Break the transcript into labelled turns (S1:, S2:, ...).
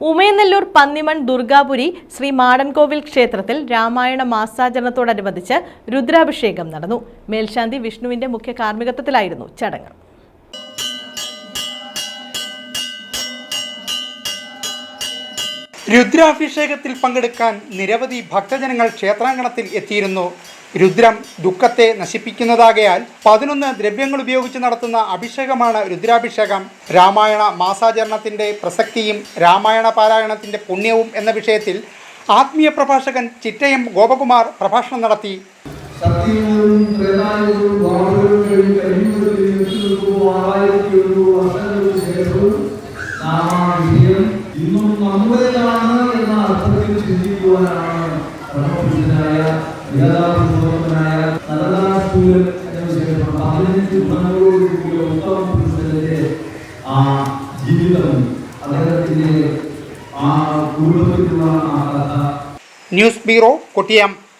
S1: ഉമയനെല്ലൂർ പന്നിമൺ ദുർഗാപുരി ശ്രീ മാടൻകോവിൽ ക്ഷേത്രത്തിൽ രാമായണ മാസാചരണത്തോടനുബന്ധിച്ച് രുദ്രാഭിഷേകം നടന്നു. മേൽശാന്തി വിഷ്ണുവിന്റെ മുഖ്യ കാർമ്മികത്വത്തിലായിരുന്നു ചടങ്ങ്.
S2: രുദ്രാഭിഷേകത്തിൽ പങ്കെടുക്കാൻ നിരവധി ഭക്തജനങ്ങൾ ക്ഷേത്രാങ്കണത്തിൽ എത്തിയിരുന്നു. രുദ്രം ദുഃഖത്തെ നശിപ്പിക്കുന്നതാകയാൽ പതിനൊന്ന് ദ്രവ്യങ്ങൾ ഉപയോഗിച്ച് നടത്തുന്ന അഭിഷേകമാണ് രുദ്രാഭിഷേകം. രാമായണ മാസാചരണത്തിന്റെ പ്രസക്തിയും രാമായണ പാരായണത്തിന്റെ പുണ്യവും എന്ന വിഷയത്തിൽ ആത്മീയ പ്രഭാഷകൻ ചിറ്റയം ഗോപകുമാർ പ്രഭാഷണം നടത്തി.
S3: സത്യവും ഇന്നും നമ്മുടെയാണ് എന്ന അർത്ഥത്തിൽ ചിന്തിക്കുവാനാണ് പരമപുരുഷനായ വേദാപൂർവനായ നരദാസൂരൻ എന്ന വിശേഷം പതിനഞ്ച് ഗുണങ്ങളോടുകൂടിയ ഉത്തമ പുരുഷന്റെ ആ ജീവിതം അദ്ദേഹത്തിന്റെ ആ കുടുംബത്തിലുള്ള ആ കഥ.
S2: News bureau Kottiyam.